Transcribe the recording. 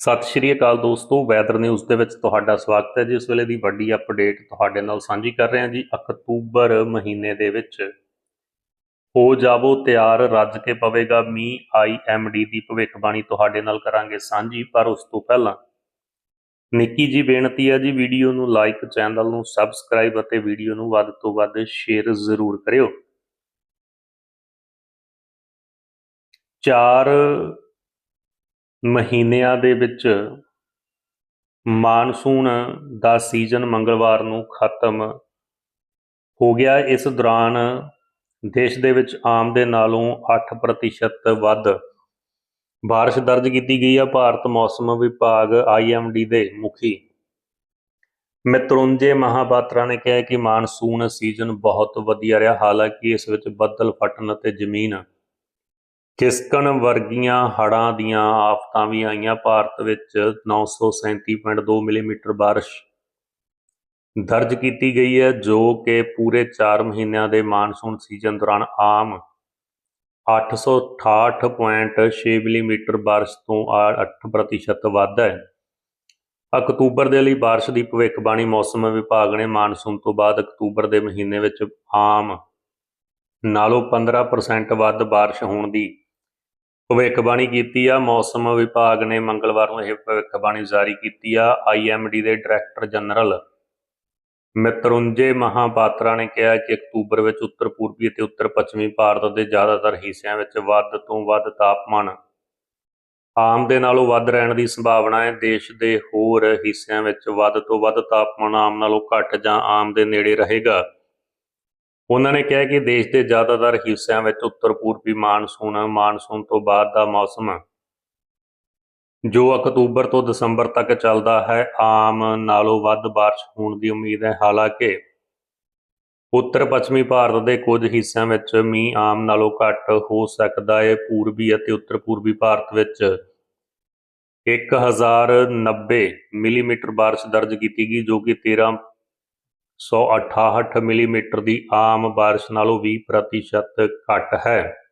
ਸਤਿ ਸ਼੍ਰੀ ਅਕਾਲ ਦੋਸਤੋ, weather news ਦੇ ਵਿੱਚ ਤੁਹਾਡਾ ਸਵਾਗਤ ਹੈ ਜੀ। ਇਸ ਵੇਲੇ ਦੀ ਵੱਡੀ ਅਪਡੇਟ ਤੁਹਾਡੇ ਨਾਲ ਸਾਂਝੀ ਕਰ ਰਹੇ ਹਾਂ ਜੀ ਅਕਤੂਬਰ ਮਹੀਨੇ ਦੇ ਵਿੱਚ। ਹੋ ਜਾਵੋ ਤਿਆਰ, ਰੱਜ ਕੇ ਪਵੇਗਾ ਮੀਂਹ ਆਈਐਮਡੀ ਦੀ ਭਵਿੱਖਬਾਣੀ ਤੁਹਾਡੇ ਨਾਲ ਕਰਾਂਗੇ ਸਾਂਝੀ, ਪਰ ਉਸ ਤੋਂ ਪਹਿਲਾਂ ਨਿੱਕੀ ਜੀ ਬੇਨਤੀ ਹੈ ਜੀ, ਵੀਡੀਓ ਨੂੰ ਲਾਈਕ ਚੈਨਲ ਨੂੰ ਸਬਸਕ੍ਰਾਈਬ ਅਤੇ ਵੀਡੀਓ ਨੂੰ ਵੱਧ ਤੋਂ ਵੱਧ ਸ਼ੇਅਰ ਜ਼ਰੂਰ ਕਰਿਓ। ਚਾਰ ਮਹੀਨਿਆਂ ਦੇ ਵਿੱਚ ਮਾਨਸੂਨ ਦਾ ਸੀਜ਼ਨ ਮੰਗਲਵਾਰ ਨੂੰ ਖਤਮ ਹੋ ਗਿਆ ਇਸ ਦੌਰਾਨ ਦੇਸ਼ ਦੇ ਵਿੱਚ ਆਮ ਦੇ ਨਾਲੋਂ 8% ਵੱਧ بارش ਦਰਜ ਕੀਤੀ ਗਈ ਹੈ ਭਾਰਤ ਮੌਸਮ ਵਿਭਾਗ ਆਈਐਮਡੀ ਦੇ ਮੁਖੀ ਮਿਤਰੁੰਜੇ ਮਹਾਪਾਤਰਾ ਨੇ ਕਿਹਾ ਕਿ ਮਾਨਸੂਨ ਸੀਜ਼ਨ ਬਹੁਤ ਵਧੀਆ ਰਿਹਾ ਹਾਲਾਂਕਿ ਇਸ ਵਿੱਚ ਬੱਦਲ ਫਟਣ ਅਤੇ ਜ਼ਮੀਨ ਖਿਸਕਣ ਵਰਗੀਆਂ ਹੜ੍ਹਾਂ ਦੀਆਂ ਆਫਤਾਂ ਵੀ ਆਈਆਂ ਭਾਰਤ ਵਿੱਚ 937.2 ਮਿਲੀਮੀਟਰ بارش ਦਰਜ ਕੀਤੀ ਗਈ ਹੈ ਜੋ ਕਿ ਪੂਰੇ 4 ਮਹੀਨਿਆਂ ਦੇ ਮਾਨਸੂਨ ਸੀਜ਼ਨ ਦੌਰਾਨ ਆਮ 868.6 ਮਿਲੀਮੀਟਰ بارش ਤੋਂ 8% ਵੱਧ ਹੈ ਅਕਤੂਬਰ ਦੇ ਲਈ بارش ਦੀ ਭਵਿੱਖਬਾਣੀ ਮੌਸਮ ਵਿਭਾਗ ਨੇ ਮਾਨਸੂਨ ਤੋਂ ਬਾਅਦ ਅਕਤੂਬਰ ਦੇ ਮਹੀਨੇ ਵਿੱਚ ਆਮ ਨਾਲੋਂ 15% ਵੱਧ بارش ਹੋਣ ਦੀ ਭਵਿੱਖਬਾਣੀ ਕੀਤੀ ਆ, ਮੌਸਮ ਵਿਭਾਗ ਨੇ ਮੰਗਲਵਾਰ ਨੂੰ ਇਹ ਭਵਿੱਖਬਾਣੀ ਜਾਰੀ ਕੀਤੀ ਆ ਆਈਐਮਡੀ ਦੇ ਡਾਇਰੈਕਟਰ ਜਨਰਲ ਮਿਤਰੁੰਜੇ ਮਹਾਪਾਤਰਾ ਨੇ ਕਿਹਾ ਕਿ ਅਕਤੂਬਰ ਵਿੱਚ ਉੱਤਰ ਪੂਰਬੀ ਅਤੇ ਉੱਤਰ ਪੱਛਮੀ ਭਾਰਤ ਦੇ ਜ਼ਿਆਦਾਤਰ ਹਿੱਸਿਆਂ ਵਿੱਚ ਵੱਧ ਤੋਂ ਵੱਧ ਤਾਪਮਾਨ ਆਮ ਦੇ ਨਾਲੋਂ ਵੱਧ ਰਹਿਣ ਦੀ ਸੰਭਾਵਨਾ ਹੈ। ਦੇਸ਼ ਦੇ ਹੋਰ ਹਿੱਸਿਆਂ ਵਿੱਚ ਵੱਧ ਤੋਂ ਵੱਧ ਤਾਪਮਾਨ ਆਮ ਨਾਲੋਂ ਘੱਟ ਜਾਂ ਆਮ ਦੇ ਨੇੜੇ ਰਹੇਗਾ। ਉਹਨਾਂ ਨੇ ਕਿਹਾ ਕਿ ਦੇਸ਼ ਦੇ ਜ਼ਿਆਦਾਤਰ ਹਿੱਸਿਆਂ ਵਿੱਚ ਉੱਤਰ ਪੂਰਬੀ ਮਾਨਸੂਨ ਮਾਨਸੂਨ ਤੋਂ ਬਾਅਦ ਦਾ ਮੌਸਮ ਜੋ ਅਕਤੂਬਰ ਤੋਂ ਦਸੰਬਰ ਤੱਕ ਚੱਲਦਾ ਹੈ ਆਮ ਨਾਲੋਂ ਵੱਧ بارش ਹੋਣ ਦੀ ਉਮੀਦ ਹੈ ਹਾਲਾਂਕਿ ਉੱਤਰ ਪੱਛਮੀ ਭਾਰਤ ਦੇ ਕੁਝ ਹਿੱਸਿਆਂ ਵਿੱਚ ਮੀਂਹ ਆਮ ਨਾਲੋਂ ਘੱਟ ਹੋ ਸਕਦਾ ਹੈ ਪੂਰਬੀ ਅਤੇ ਉੱਤਰ ਪੂਰਬੀ ਭਾਰਤ ਵਿੱਚ 1090 ਮਿਲੀਮੀਟਰ بارش ਦਰਜ ਕੀਤੀ ਗਈ ਜੋ ਕਿ 13 168 ਮਿਲੀਮੀਟਰ ਦੀ ਆਮ ਬਾਰਿਸ਼ ਨਾਲੋਂ 20% ਘੱਟ ਹੈ।